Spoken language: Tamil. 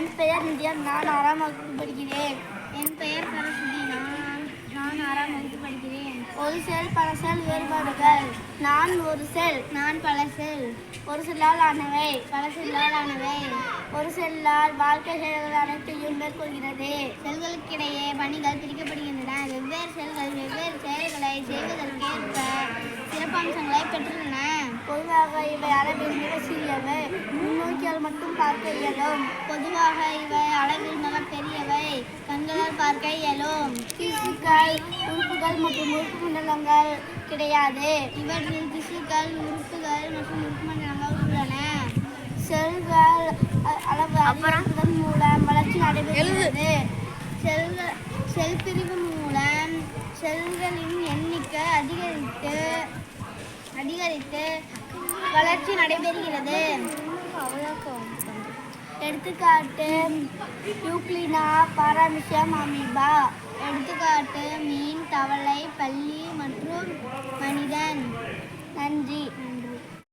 என் பெயர் நித்யா நான் ஆறாம் வகுப்பு படிக்கிறேன். என் பெயர் சரஸ்வதி. நான் நான் ஆறாம் வகுப்பு படிக்கிறேன். ஒரு செல் பல செல் வேறுபாடுகள். நான் ஒரு செல் நான் பல செல். ஒரு செல்லால் ஆனவை பல செல்லால் ஆனவை. ஒரு செல்லால் வாழ்க்கை செயல்கள் அனைத்தையும் மேற்கொள்கிறது. செல்களுக்கிடையே பணிகள் பிரிக்கப்படுகின்றன. வெவ்வேறு செல்கள் வெவ்வேறு செயல்களை செய்வதற்கேற்ப சிறப்பம்சங்களை பெற்றுள்ளன. பொதுவாக இவை அளவில் மிக சிறியவை முன்னோக்கியால் மட்டும் பார்க்க இயலும். பொதுவாக இவை அளவில் மிக பெரியவை. கண்களால் பார்க்க இயலும். திசுக்கள் உறுப்புகள் மற்றும் உறுப்பு மண்டலங்கள் கிடையாது. இவற்றில் திசுக்கள் உறுப்புகள் மற்றும் உறுப்பு மண்டலங்கள் உள்ளன. செல்கள் அளவு அதிகரிப்பதன் மூலம் வளர்ச்சி நடைபெறுகிறது. செல்கள் செல் பிரிவு மூலம் செல்களின் எண்ணிக்கை அதிகரித்து அதிகரித்து வளர்ச்சி நடைபெறுகிறது. எடுத்துக்காட்டு யூக்ளினா பாராமிஷம் அமீபா. எடுத்துக்காட்டு மீன் தவளை பள்ளி மற்றும் மனிதன்.